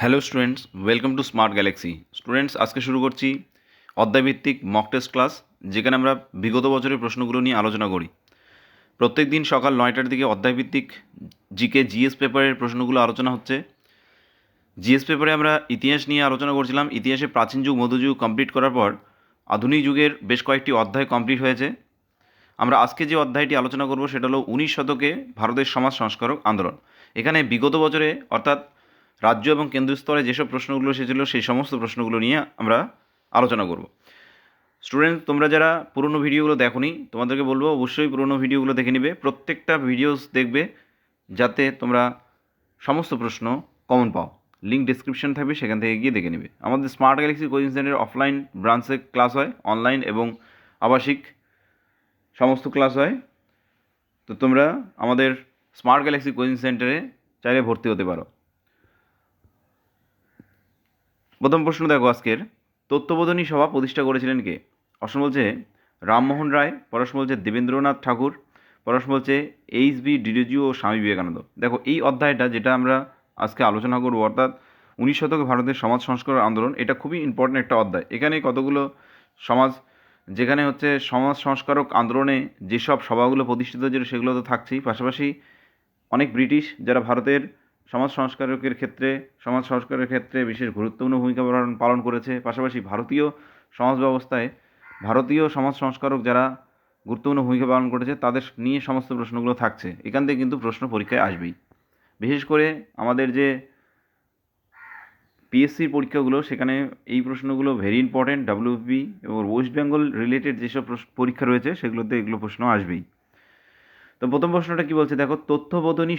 Hello students welcome to smart galaxy students আজকে শুরু করছি অধ্যায়ভিত্তিক মক টেস্ট ক্লাস যেখানে আমরা বিগত বছরের প্রশ্নগুলো নিয়ে আলোচনা করি। প্রত্যেক দিন সকাল নয়টার দিকে অধ্যায়ভিত্তিক জিকে জিএস পেপারের প্রশ্নগুলো আলোচনা হচ্ছে। জিএস পেপারে আমরা ইতিহাস নিয়ে আলোচনা করছিলাম। ইতিহাসে প্রাচীন যুগ মধ্যযুগ কমপ্লিট করার পর আধুনিক যুগের বেশ কয়েকটি অধ্যায় কমপ্লিট হয়েছে। আমরা আজকে যে অধ্যায়টি আলোচনা করব, সেটা হলো উনিশ শতকে ভারতের সমাজ সংস্কারক আন্দোলন। এখানে বিগত বছরে, অর্থাৎ রাজ্য এবং কেন্দ্রীয় স্তরে যেসব প্রশ্নগুলো এসেছিল, সেই সমস্ত প্রশ্নগুলো নিয়ে আমরা আলোচনা করব। স্টুডেন্ট তোমরা যারা পুরনো ভিডিওগুলো দেখোনি, তোমাদেরকে বলব অবশ্যই পুরনো ভিডিওগুলো দেখে নিবে। প্রত্যেকটা ভিডিওস দেখবে যাতে তোমরা সমস্ত প্রশ্ন কমন পাও। লিঙ্ক ডিসক্রিপশন থাকবে, সেখান থেকে গিয়ে দেখে নেবে। আমাদের স্মার্ট গ্যালাক্সি কোচিং সেন্টারের অফলাইন ব্রাঞ্চে ক্লাস হয় অনলাইন এবং আবাসিক সমস্ত ক্লাস হয়। তো তোমরা আমাদের স্মার্ট গ্যালাক্সি কোচিং সেন্টারে চাইলে ভর্তি হতে পারো। প্রথম প্রশ্ন দেখো আজকের। তত্ত্ববোধনী সভা প্রতিষ্ঠা করেছিলেন কে? অপশন বলছে রামমোহন রায় পরশন বলছে দেবেন্দ্রনাথ ঠাকুর পরশন বলছে এইচ বি ডিডিজিও ও স্বামী বিবেকানন্দ। দেখো, এই অধ্যায়টা যেটা আমরা আজকে আলোচনা করব, অর্থাৎ উনিশ শতকে ভারতের সমাজ সংস্কার আন্দোলন, এটা খুবই ইম্পর্ট্যান্ট একটা অধ্যায়। এখানে কতগুলো সমাজ, যেখানে হচ্ছে সমাজ সংস্কারক আন্দোলনে যেসব সভাগুলো প্রতিষ্ঠিত হয়েছিল সেগুলো তো থাকছেই পাশাপাশি অনেক ব্রিটিশ যারা ভারতের সমাজ সংস্কারকের ক্ষেত্রে, সমাজ সংস্কারের ক্ষেত্রে বিশেষ গুরুত্বপূর্ণ ভূমিকা পালন পালন করেছে। পাশাপাশি ভারতীয় সমাজ ব্যবস্থায় ভারতীয় সমাজ সংস্কারক যারা গুরুত্বপূর্ণ ভূমিকা পালন করেছে, তাদের নিয়ে সমস্ত প্রশ্নগুলো থাকছে। এখান থেকে কিন্তু প্রশ্ন পরীক্ষায় আসবেই। বিশেষ করে আমাদের যে পিএসসির পরীক্ষাগুলো, সেখানে এই প্রশ্নগুলো ভেরি ইম্পর্টেন্ট ডাব্লিউপি এবং ওয়েস্ট বেঙ্গল রিলেটেড যেসব পরীক্ষা রয়েছে, সেগুলোতে এগুলো প্রশ্ন আসবেই। তো প্রথম প্রশ্নটা কি বলছে? দেখো, তথ্যবোধনী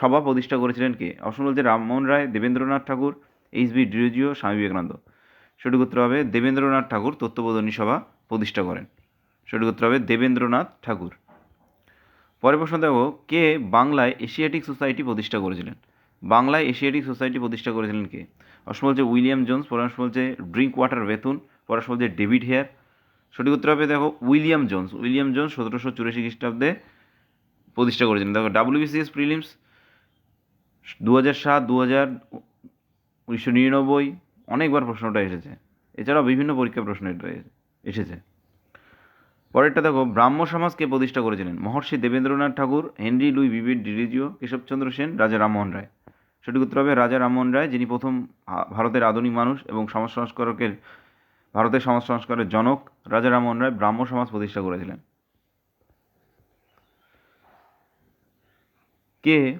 সভা প্রতিষ্ঠা করেছিলেন কে? অপশন বলছে Rammohan Roy, Debendranath Tagore, H B Derozio, Swami Vivekananda. সঠিক উত্তর হবে, দেবেন্দ্রনাথ ঠাকুর তত্ত্ববোধনী সভা প্রতিষ্ঠা করেন। সঠিক উত্তর হবে, দেবেন্দ্রনাথ ঠাকুর। পরের প্রশ্ন দেখো, কে বাংলায় এশিয়াটিক সোসাইটি প্রতিষ্ঠা করেছিলেন? বাংলায় এশিয়াটিক সোসাইটি প্রতিষ্ঠা করেছিলেন কে? অপশন বলছে উইলিয়াম জোন্স পরামর্শ বলছে ড্রিঙ্ক ওয়াটার বেথুন পরামর্শ বলছে ডেভিড হেয়ার। সঠিক উত্তর হবে, দেখো, উইলিয়াম জোন্স। উইলিয়াম জোন্স সতেরোশো চুরাশি খ্রিস্টাব্দে প্রতিষ্ঠা করেছিলেন দেখো ডাব্লিউবিসিএস প্রিলিমস দু হাজার সাত দু হাজার উনিশশো নিরানব্বই, অনেকবার প্রশ্নটা এসেছে। এছাড়াও বিভিন্ন পরীক্ষা প্রশ্ন এটা এসেছে। পরেরটা দেখো, ব্রাহ্ম সমাজকে প্রতিষ্ঠা করেছিলেন মহর্ষি দেবেন্দ্রনাথ ঠাকুর, হেনরি লুই বিবির ডিরিজিও, কেশবচন্দ্র সেন, রাজা রামমোহন রায়। সঠিক উত্তর হবে রাজা রামমোহন রায়, যিনি প্রথম ভারতের আধুনিক মানুষ এবং সমাজ সংস্কারকের, ভারতের সমাজ সংস্কারের জনক। রাজা রামমোহন রায় ব্রাহ্ম সমাজ প্রতিষ্ঠা করেছিলেন। কে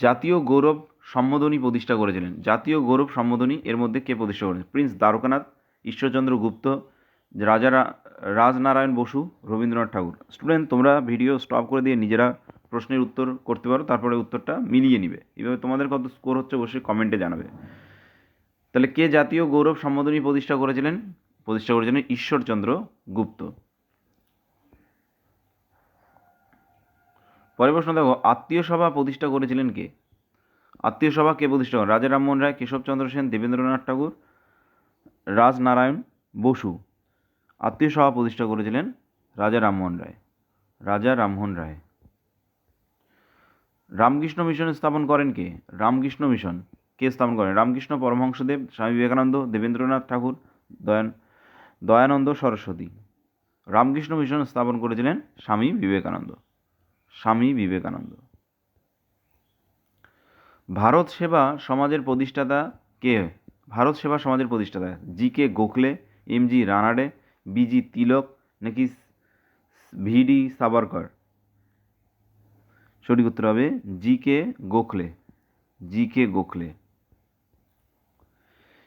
জাতীয় গৌরব সম্বোধনী প্রতিষ্ঠা করেছিলেন? জাতীয় গৌরব সম্বোধনী এর মধ্যে কে প্রতিষ্ঠা করেছেন প্রিন্স দ্বারকানাথ, ঈশ্বরচন্দ্র গুপ্ত, রাজা রাজনারায়ণ বসু, রবীন্দ্রনাথ ঠাকুর। স্টুডেন্ট তোমরা ভিডিও স্টপ করে দিয়ে নিজেরা প্রশ্নের উত্তর করতে পারো, তারপরে উত্তরটা মিলিয়ে নিবে। এভাবে তোমাদের কত স্কোর হচ্ছে অবশ্যই কমেন্টে জানাবে। তাহলে কে জাতীয় গৌরব সম্বোধনী প্রতিষ্ঠা করেছিলেন? প্রতিষ্ঠা করেছিলেন ঈশ্বরচন্দ্র গুপ্ত। পরের প্রশ্ন দেখো, আত্মীয় সভা প্রতিষ্ঠা করেছিলেন কে? আত্মীয় সভা কে প্রতিষ্ঠা করেন? রাজা রামমোহন রায় কেশবচন্দ্র সেন, দেবেন্দ্রনাথ ঠাকুর, রাজনারায়ণ বসু। আত্মীয় সভা প্রতিষ্ঠা করেছিলেন রাজা রামমোহন রায়। রাজা রামমোহন রায়। রামকৃষ্ণ মিশন স্থাপন করেন কে? রামকৃষ্ণ মিশন। কে স্থাপন করেন? রামকৃষ্ণ পরমহংসদেব, স্বামী বিবেকানন্দ, দেবেন্দ্রনাথ ঠাকুর, দয়ান, দয়ানন্দ সরস্বতী। রামকৃষ্ণ মিশন স্থাপন করেছিলেন স্বামী বিবেকানন্দ। স্বামী বিবেকানন্দ। ভারত সেবা সমাজের প্রতিষ্ঠাতা কে? ভারত সেবা সমাজের প্রতিষ্ঠাতা G K Gokhale, M G Ranade BG Tilak, নাকি ভিডি সাভারকর সঠিক উত্তর হবে G K Gokhale, G K Gokhale.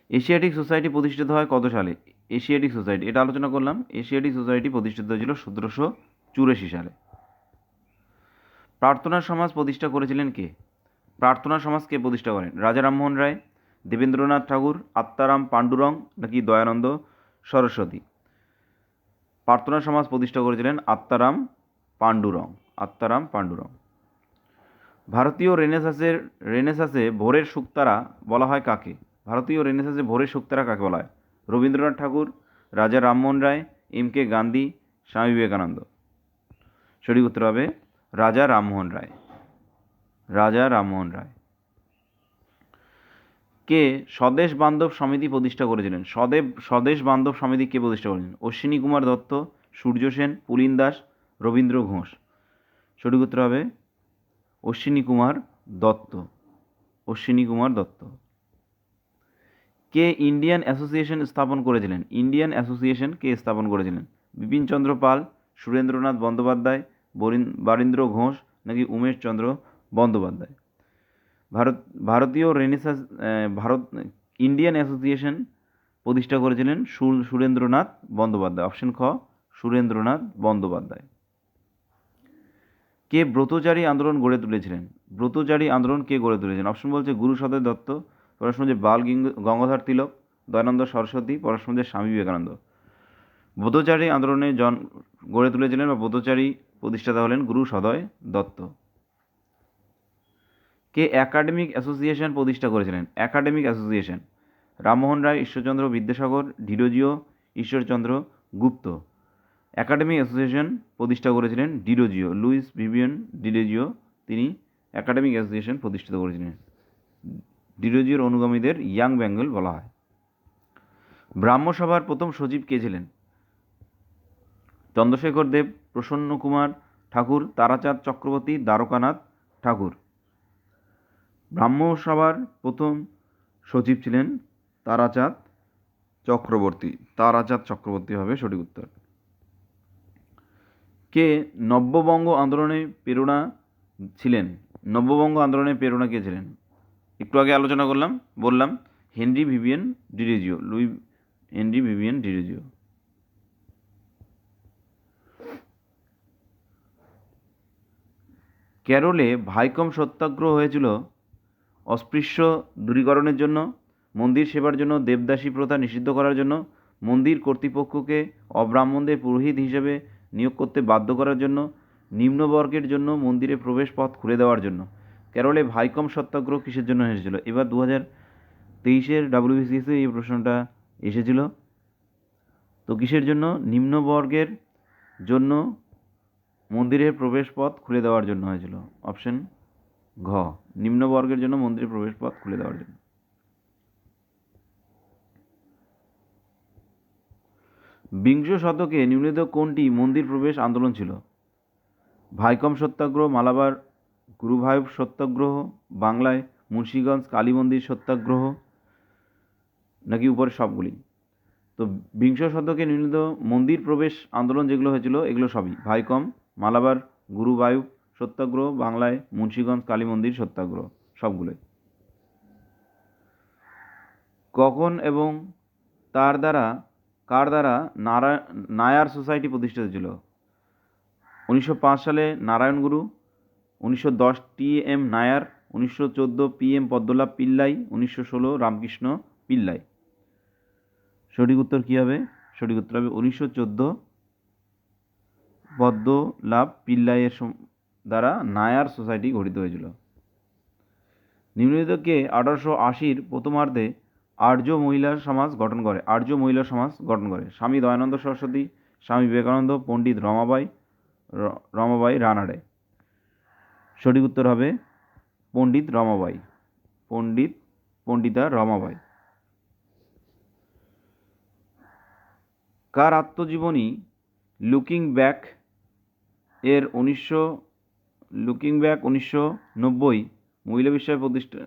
Asiatic society প্রতিষ্ঠিত হয় কত সালে? এশিয়াটিক সোসাইটি, এটা আলোচনা করলাম, এশিয়াটিক সোসাইটি প্রতিষ্ঠিত হয়েছিল সতেরোশো চুরাশি সালে। প্রার্থনা সমাজ প্রতিষ্ঠা করেছিলেন কে? প্রার্থনা সমাজ কে প্রতিষ্ঠা করেন? রাজা রামমোহন রায়, দেবেন্দ্রনাথ ঠাকুর, আত্মারাম পাণ্ডুরং নাকি দয়ানন্দ সরস্বতী? প্রার্থনা সমাজ প্রতিষ্ঠা করেছিলেন আত্মারাম পাণ্ডুরং আত্মারাম পাণ্ডুরং। ভারতীয় রেনেসাসের, রেনেসাসে ভোরের সুক্তারা বলা হয় কাকে? ভারতীয় রেনেসাসে ভোরের সুক্তারা কাকে বলা হয়? Rabindranath Tagore, Raja Rammohan Roy, M K Gandhi, Swami Vivekananda. সঠিক উত্তর হবে রাজা রামমোহন রায়। রাজা রামমোহন রায়। কে? স্বদেশ বান্ধব সমিতি প্রতিষ্ঠা করেছিলেন। স্বদেব, স্বদেশ বান্ধব সমিতি কে প্রতিষ্ঠা করেছিলেন? অশ্বিনী কুমার দত্ত, সূর্য সেন, পুলিন দাস, রবীন্দ্র ঘোষ। সঠিক উত্তর হবে অশ্বিনী কুমার দত্ত। অশ্বিনী কুমার দত্ত। কে ইন্ডিয়ান অ্যাসোসিয়েশন স্থাপন করেছিলেন? ইন্ডিয়ান অ্যাসোসিয়েশন কে স্থাপন করেছিলেন? বিপিনচন্দ্র পাল, সুরেন্দ্রনাথ বন্দ্যোপাধ্যায় বরিন- বারীন্দ্র ঘোষ নাকি উমেশ চন্দ্র বন্দ্যোপাধ্যায়? ভারত, ভারতীয় রেনেসাস ভারত, ইন্ডিয়ান অ্যাসোসিয়েশন প্রতিষ্ঠা করেছিলেন সুরেন্দ্রনাথ বন্দ্যোপাধ্যায়। অপশন খ, সুরেন্দ্রনাথ বন্দ্যোপাধ্যায়। কে ব্রতচারী আন্দোলন গড়ে তুলেছিলেন? ব্রতচারী আন্দোলন কে গড়ে তুলেছেন? অপশন বলছে গুরু সদয় দত্ত প্রশ্ন হচ্ছে বাল গিঙ্গ- গঙ্গাধর তিলক, দয়ানন্দ সরস্বতী প্রশ্ন হচ্ছে স্বামী বিবেকানন্দ। ব্রতচারী আন্দোলনে জন, গড়ে তুলেছিলেন বা ব্রতচারী প্রতিষ্ঠাতা হলেন গুরু সদয় দত্ত। কে একাডেমিক অ্যাসোসিয়েশন প্রতিষ্ঠা করেছিলেন? Academic association. Rammohan Roy, Ishwarchandra Vidyasagar Derozio Ishwarchandra Gupta. Academic association প্রতিষ্ঠা করেছিলেন ডিরোজিও লুইস ভিভিয়ান ডিরোজিও তিনি একাডেমিক অ্যাসোসিয়েশন প্রতিষ্ঠিত করেছিলেন। ডিরোজিওর অনুগামীদের ইয়াং বেঙ্গল বলা হয়। ব্রাহ্মসভার প্রথম সচিব কে ছিলেন? চন্দ্রশেখর দেব, প্রসন্ন কুমার ঠাকুর, তারাচাঁদ চক্রবর্তী, দ্বারকানাথ ঠাকুর। ব্রাহ্মসভার প্রথম সচিব ছিলেন তারাচাঁদ চক্রবর্তী। তারাচাঁদ চক্রবর্তী হবে সঠিক উত্তর। কে নব্যবঙ্গ আন্দোলনে প্রেরণা ছিলেন? নব্যবঙ্গ আন্দোলনে প্রেরণা কে ছিলেন? একটু আগে আলোচনা করলাম, বললাম, Henry Vivian Derozio, Louis Henry Vivian Derozio. কেরলে ভাইকম সত্যাগ্রহ হয়েছিল অস্পৃশ্য দূরীকরণের জন্য, মন্দির সেবার জন্য, দেবদাসী প্রথা নিষিদ্ধ করার জন্য, মন্দির কর্তৃপক্ষকে অব্রাহ্মণদের পুরোহিত হিসেবে নিয়োগ করতে বাধ্য করার জন্য, নিম্নবর্গের জন্য মন্দিরে প্রবেশ পথ খুলে দেওয়ার জন্য। কেরলে ভাইকম সত্যাগ্রহ কিসের জন্য এসেছিল? এবার দু হাজার তেইশের ডাব্লিউবিসিএসে এই প্রশ্নটা এসেছিল। তো কিসের জন্য? নিম্নবর্গের জন্য মন্দিরের প্রবেশ পথ খুলে দেওয়ার জন্য হয়েছিল। অপশন ঘ, নিম্নবর্গের জন্য মন্দিরের প্রবেশ পথ খুলে দেওয়ার জন্য। বিংশ শতকে নিম্নিত কোনটি মন্দির প্রবেশ আন্দোলন ছিল? ভাইকম সত্যাগ্রহ, মালাবার গুরুভায়ুব সত্যাগ্রহ, বাংলায় মুন্সীগঞ্জ কালী মন্দির সত্যাগ্রহ, নাকি উপরে সবগুলি? তো বিংশ শতকে নির্মিত মন্দির প্রবেশ আন্দোলন যেগুলো হয়েছিল, এগুলো সবই। ভাইকম মালাবার গুরুবায়ুব সত্যাগ্রহ, বাংলায় মুন্সীগঞ্জ কালী মন্দির সত্যাগ্রহ, সবগুলোই। কখন এবং তার দ্বারা, কার দ্বারা নারা, নায়ার সোসাইটি প্রতিষ্ঠিত ছিল? উনিশশো পাঁচ সালে নারায়ণ গুরু, উনিশশো দশ টি এম নায়ার, উনিশশো চোদ্দ পি এম পদ্মলাভ পিল্লাই, উনিশশো ষোলো রামকৃষ্ণ পিল্লাই। সঠিক উত্তর কী হবে? সঠিক উত্তর হবে উনিশশো চোদ্দ পদ্মলাভ পিল্লাইয়ের দ্বারা নায়ার সোসাইটি গঠিত হয়েছিল। নিম্নলিখিতকে আঠারোশো আশির প্রথমার্ধে আর্য মহিলা সমাজ গঠন করে। আর্য মহিলা সমাজ গঠন করে। স্বামী দয়ানন্দ সরস্বতী, স্বামী বিবেকানন্দ, পণ্ডিত রমাবাই রমাবাই রানাডে। সঠিক উত্তর হবে পণ্ডিত রমাবাই। পণ্ডিত পণ্ডিতা রমাবাই। কার আত্মজীবনী লুকিং ব্যাক এর উনিশশো লুকিং ব্যাক উনিশশো নব্বই, মহিলা বিষয়ে প্রতিষ্ঠা।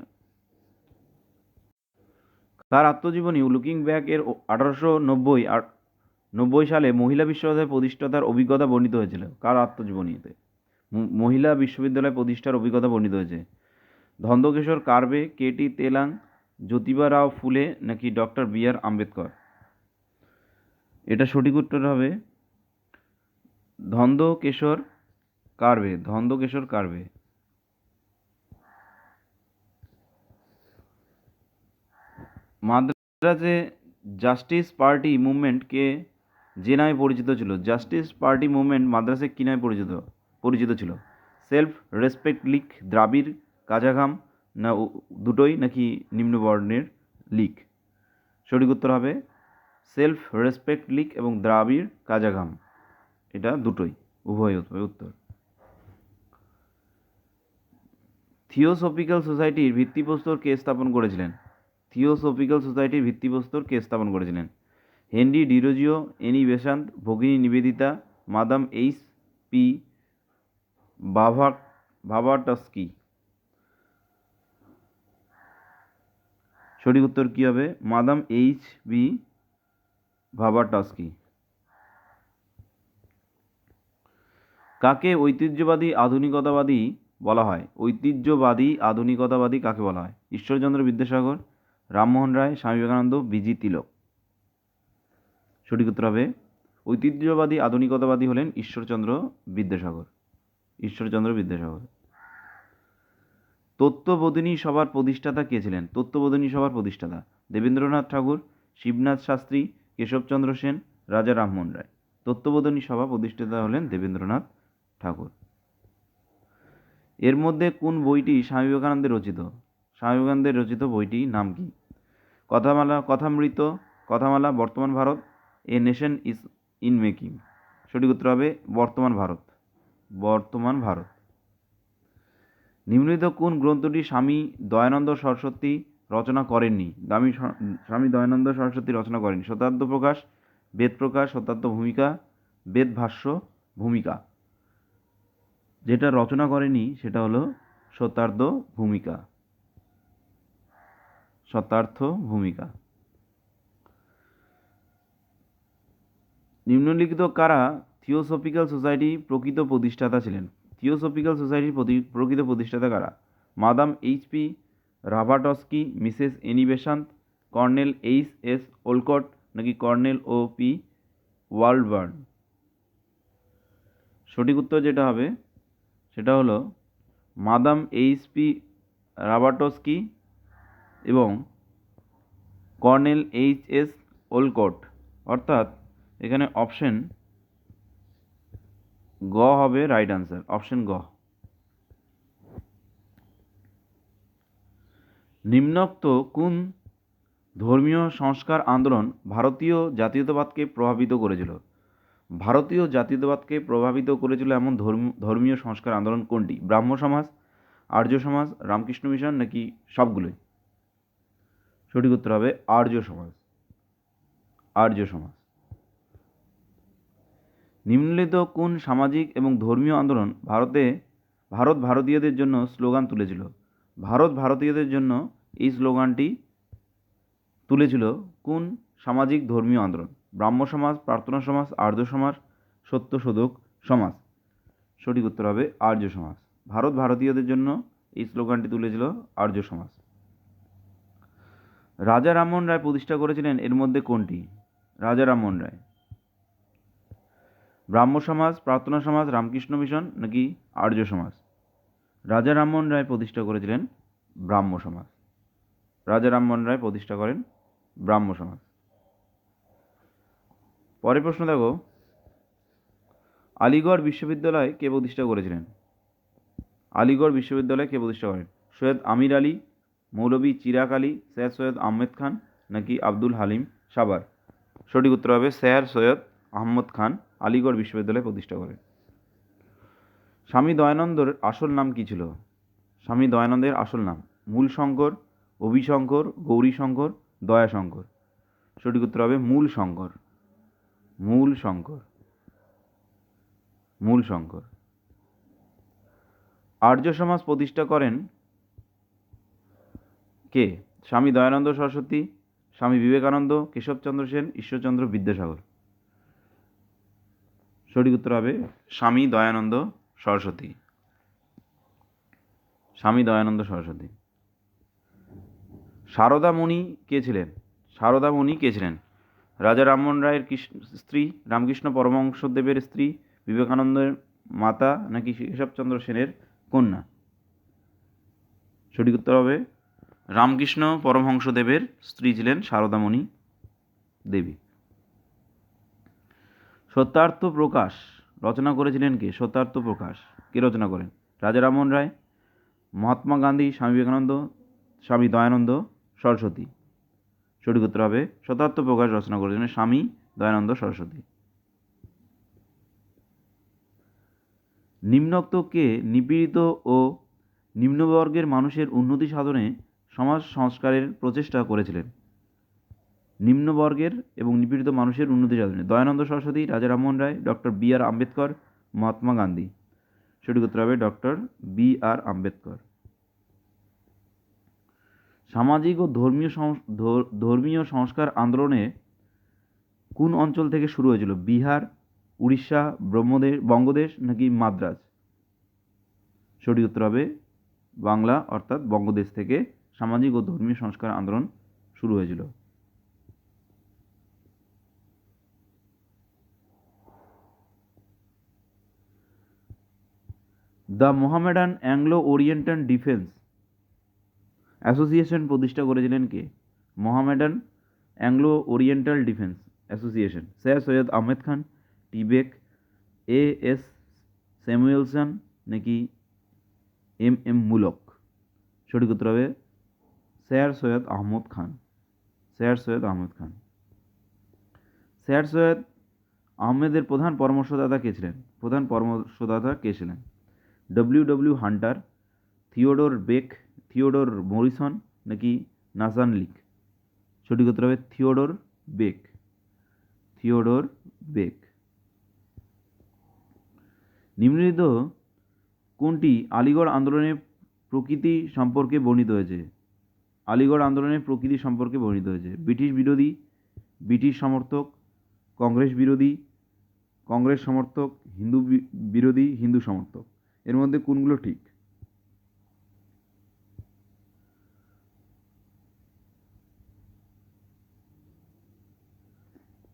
তার আত্মজীবনী লুকিং ব্যাক এর আঠারোশো নব্বই নব্বই সালে মহিলা বিশ্ববিদ্যালয় প্রতিষ্ঠাতার অভিজ্ঞতা বর্ণিত হয়েছিল। কার আত্মজীবনীতে? মহিলা বিশ্ববিদ্যালয় প্রতিষ্ঠার অভিজ্ঞতা বর্ণিত হয়েছে। ধন্দকেশর কার্বে কেটি তেলাং, জ্যোতিবা রাও ফুলে নাকি ডক্টর বি আর আম্বেদকর? এটা সঠিক উত্তর হবে ধন্দকেশর কার্বে ধন্দকেশর কার্বে। মাদ্রাজে জাস্টিস পার্টি মুভমেন্টকে যে নামে পরিচিত ছিল? জাস্টিস পার্টি মুভমেন্ট মাদ্রাসে কী নামে পরিচিত পরিচিত ছিল? Self respect league, Dravida, Kazhagam না দুটোই নাকি নিম্নবর্ণের লিগ? সঠিক উত্তর হবে সেলফ রেসপেক্ট লিগ এবং দ্রাবিড় কাজাখাম এটা দুটোই, উভয় উত্তর। থিওসফিক্যাল সোসাইটির ভিত্তিপ্রস্তর কে স্থাপন করেছিলেন? থিওসফিক্যাল সোসাইটির ভিত্তিপ্রস্তর কে স্থাপন করেছিলেন? হেনরি ডিরোজিও, এনি বেসান্ত, ভগিনী নিবেদিতা, মাদাম এইচ পি বাভা ভাবাটস্কি সঠিক উত্তর কী হবে? মাদাম এইচ বি ভাবাটস্কি কাকে ঐতিহ্যবাদী আধুনিকতাবাদী বলা হয়? ঐতিহ্যবাদী আধুনিকতাবাদী কাকে বলা হয়? ঈশ্বরচন্দ্র বিদ্যাসাগর, রামমোহন রায়, স্বামী বিবেকানন্দ, বিজি তিলক। সঠিক উত্তর হবে, ঐতিহ্যবাদী আধুনিকতাবাদী হলেন ঈশ্বরচন্দ্র বিদ্যাসাগর। ঈশ্বরচন্দ্র বিদ্যাসাগর। তত্ত্ববোধিনী সভার প্রতিষ্ঠাতা কে ছিলেন? তত্ত্ববোধিনী সভার প্রতিষ্ঠাতা দেবেন্দ্রনাথ ঠাকুর, শিবনাথ শাস্ত্রী, কেশবচন্দ্র সেন, রাজা রামমোহন রায়। তত্ত্ববোধিনী সভা প্রতিষ্ঠাতা হলেন দেবেন্দ্রনাথ ঠাকুর। এর মধ্যে কোন বইটি স্বামী বিবেকানন্দের রচিত? স্বামী বিবেকানন্দের রচিত বইটি নাম কি? Kathamala, Kathamrita, Kathamala, Bartaman Bharat, a nation is in making. সঠিক উত্তর হবে বর্তমান ভারত। বর্তমান ভারত। নিম্নলিখিত কোন গ্রন্থটি স্বামী দয়ানন্দ সরস্বতী রচনা করেননি? দামি স্বামী দয়ানন্দ সরস্বতী রচনা করেননি। শতাব্দ প্রকাশ, বেদ প্রকাশ শতাব্দ ভূমিকা, বেদ ভাষ্য, ভূমিকা। যেটা রচনা করেনি সেটা হলো শতার্ধ ভূমিকা। শতার্থ ভূমিকা। নিম্নলিখিত কারা থিওসফিক্যাল সোসাইটি প্রকৃত প্রতিষ্ঠাতা ছিলেন? থিওসফিক্যাল সোসাইটির প্রকৃত প্রতিষ্ঠাতা কারা? Madam HP Blavatsky, Mrs Annie Besant colonel H S Olcott নাকি কর্নেল ও পি ওয়ার্ল্ডবার্ন সঠিক উত্তর যেটা হবে সেটা হলো মাদাম এইচপি রাবাটস্কি এবং কর্নেল এইচ এস ওলকট। অর্থাৎ এখানে অপশন গ হবে রাইট আনসার, অপশন গ। নিম্নোক্ত কোন ধর্মীয় সংস্কার আন্দোলন ভারতীয় জাতীয়তাবাদকে প্রভাবিত করেছিল? ভারতীয় জাতীয়তাবাদকে প্রভাবিত করেছিল এমন ধর্ম, ধর্মীয় সংস্কার আন্দোলন কোনটি? ব্রাহ্ম সমাজ, আর্য সমাজ, রামকৃষ্ণ মিশন নাকি সবগুলোই? সঠিক উত্তর হবে আর্য সমাজ। আর্য সমাজ। নিম্নলিখিত কোন সামাজিক এবং ধর্মীয় আন্দোলন ভারতে, ভারত ভারতীয়দের জন্য স্লোগান তুলেছিল? ভারত ভারতীয়দের জন্য এই স্লোগানটি তুলেছিল কোন সামাজিক ধর্মীয় আন্দোলন? ব্রাহ্ম সমাজ, প্রার্থনা সমাজ, আর্য সমাজ সত্যশোধক সমাজ। সঠিক উত্তর হবে আর্য সমাজ। ভারত ভারতীয়দের জন্য এই স্লোগানটি তুলেছিল আর্য সমাজ। রাজা রামমোহন রায় প্রতিষ্ঠা করেছিলেন এর মধ্যে কোনটি? রাজা রামমোহন রায়। ব্রাহ্ম সমাজ, প্রার্থনা সমাজ, রামকৃষ্ণ মিশন নাকি আর্য সমাজ? রাজা রামমোহন রায় প্রতিষ্ঠা করেছিলেন ব্রাহ্ম সমাজ। রাজা রামমোহন রায় প্রতিষ্ঠা করেন ব্রাহ্ম সমাজ। পরের প্রশ্ন দেখো। আলিগড় বিশ্ববিদ্যালয় কে প্রতিষ্ঠা করেছিলেন? আলিগড় বিশ্ববিদ্যালয় কে প্রতিষ্ঠা করেন? সৈয়দ আমির আলী, মৌলভী চিরাক আলী, স্যার সৈয়দ আহমেদ খান নাকি আব্দুল হালিম সাবার সঠিক উত্তর হবে স্যার সৈয়দ আহমদ খান আলিগড় বিশ্ববিদ্যালয় প্রতিষ্ঠা করেন। স্বামী দয়ানন্দর আসল নাম কী ছিল? স্বামী দয়ানন্দের আসল নাম মূল শঙ্কর অভিশঙ্কর, গৌরীশঙ্কর, দয়াশঙ্কর। সঠিক উত্তর হবে মূল শঙ্কর মূল শঙ্কর। মূল শঙ্কর। আর্য সমাজ প্রতিষ্ঠা করেন কে? স্বামী দয়ানন্দ সরস্বতী, স্বামী বিবেকানন্দ কেশবচন্দ্র সেন, ঈশ্বরচন্দ্র বিদ্যাসাগর। সঠিক উত্তর হবে স্বামী দয়ানন্দ সরস্বতী। স্বামী দয়ানন্দ সরস্বতী। সারদা মুনি কে ছিলেন? সারদা মুনি কে ছিলেন? রাজা রামমোহন রায়ের স্ত্রী, রামকৃষ্ণ পরমহংসদেবের স্ত্রী, বিবেকানন্দের মাতা নাকি কেশবচন্দ্র সেনের কন্যা? সঠিক উত্তর হবে রামকৃষ্ণ পরমহংসদেবের স্ত্রী ছিলেন সারদামণি দেবী। সত্যার্থ প্রকাশ, রচনা করেছিলেন কে? সত্যার্থ প্রকাশ, কে রচনা করেন? রাজা রামমোহন রায়, মহাত্মা গান্ধী, স্বামী বিবেকানন্দ, স্বামী দয়ানন্দ, সরস্বতী। সঠিক উত্তর হবে শতার্থ প্রকাশ রচনা করেছিলেন স্বামী দয়ানন্দ সরস্বতী। নিম্নোক্তকে নিপীড়িত ও নিম্নবর্গের মানুষের উন্নতি সাধনে সমাজ সংস্কারের প্রচেষ্টা করেছিলেন। নিম্নবর্গের এবং নিপীড়িত মানুষের উন্নতি সাধনে Dayananda Saraswati, Raja Rammohan Roy, doctor B R Ambedkar, Mahatma Gandhi. সঠিক হবে ডক্টর বি আর আম্বেদকর। সামাজিক ও ধর্মীয় ধর্মীয় সংস্কার আন্দোলনে কোন অঞ্চল থেকে শুরু হয়েছিল? বিহার, উড়িষ্যা, ব্রহ্মদেশ, বঙ্গদেশ নাকি মাদ্রাজ? সঠিক উত্তর হবে বাংলা, অর্থাৎ বঙ্গদেশ থেকে সামাজিক ও ধর্মীয় সংস্কার আন্দোলন শুরু হয়েছিল। The Mohammedan Anglo Oriental defence association প্রতিষ্ঠা করেছিলেন কে? Mohammedan Anglo Oriental defence association. Sir Syed Ahmed Khan, টিবেক, A S Samuelson, নাকি এম এম মুলক? সঠিক উত্তর হবে sir Syed Ahmad Khan. Sir Syed Ahmad Khan. Sir Syed আহমেদের প্রধান পরামর্শদাতা কে ছিলেন? প্রধান পরামর্শদাতা কে ছিলেন? W W Hunter, Theodore Beck Theodore Morison নাকি নাসান লিক? সঠিক উত্তর হবে থিওডোর বেক। Theodore bake. নিম্নলিখিত কোনটি আলিগড় আন্দোলনের প্রকৃতি সম্পর্কে বর্ণিত হয়েছে? আলিগড় আন্দোলনের প্রকৃতি সম্পর্কে বর্ণিত হয়েছে। ব্রিটিশ বিরোধী, ব্রিটিশ সমর্থক, কংগ্রেস বিরোধী, কংগ্রেস সমর্থক, হিন্দু বিরোধী, হিন্দু সমর্থক। এর মধ্যে কোনগুলো ঠিক?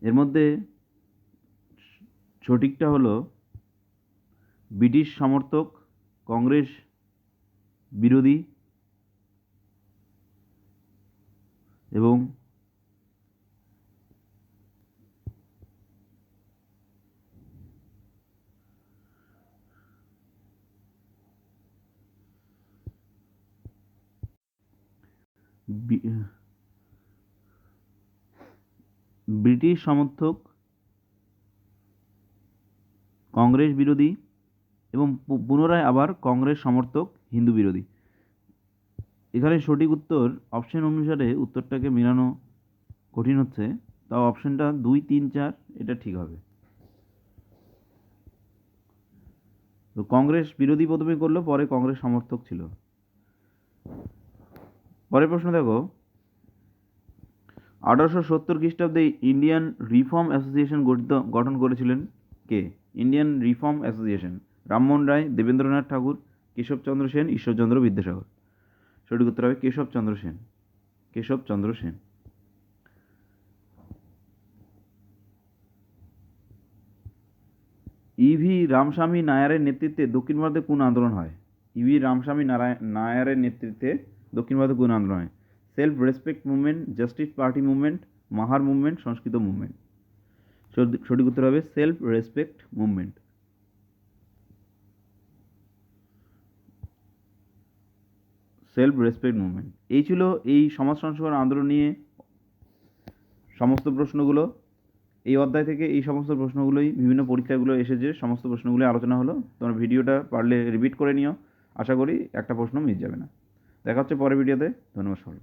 এর মধ্যে সঠিকটা হলো ব্রিটিশ সমর্থক কংগ্রেস বিরোধী এবং বি- ব্রিটিশ সমর্থক, কংগ্রেস বিরোধী এবং পুনরায় আবার কংগ্রেস সমর্থক, হিন্দু বিরোধী। এখানে সঠিক উত্তর অপশন অনুসারে উত্তরটাকে মেলানো কঠিন হচ্ছে। তাও অপশনটা দুই, তিন, চার, এটা ঠিক হবে। তো কংগ্রেস বিরোধী প্রথমে করল, পরে কংগ্রেস সমর্থক ছিল। পরের প্রশ্ন দেখো। আঠারোশো সত্তর খ্রিস্টাব্দে ইন্ডিয়ান রিফর্ম অ্যাসোসিয়েশন গঠিত, গঠন করেছিলেন কে? Indian reform association. Rammohan Roy, Debendranath Tagore, Keshab Chandra Sen, Ishwar Chandra Vidyasagar. সঠিক উত্তর হবে কেশবচন্দ্র সেন। কেশবচন্দ্র সেন। ইভি রামস্বামী নায়ারের নেতৃত্বে দক্ষিণ ভারতে কোন আন্দোলন হয়? ইভি রামস্বামী নারায়ণ নায়ারের নেতৃত্বে দক্ষিণ ভারতে কোন আন্দোলন হয়? Self respect movement justice party movement Mahar movement Sanskrit movement সঠিক উত্তর হবে self respect movement self respect movement এই ছিল এই সমাজ সংস্কার আন্দোলন নিয়ে সমস্ত প্রশ্নগুলো। এই অধ্যায় থেকে এই সমস্ত প্রশ্নগুলোই, বিভিন্ন পরীক্ষাগুলো এসেছে, সমস্ত প্রশ্নগুলো আলোচনা হলো। তোমার ভিডিওটা পারলে রিপিট করে নিও। আশা করি একটা প্রশ্ন মিস যাবে না। দেখা হচ্ছে পরের ভিডিওতে। ধন্যবাদ সবাই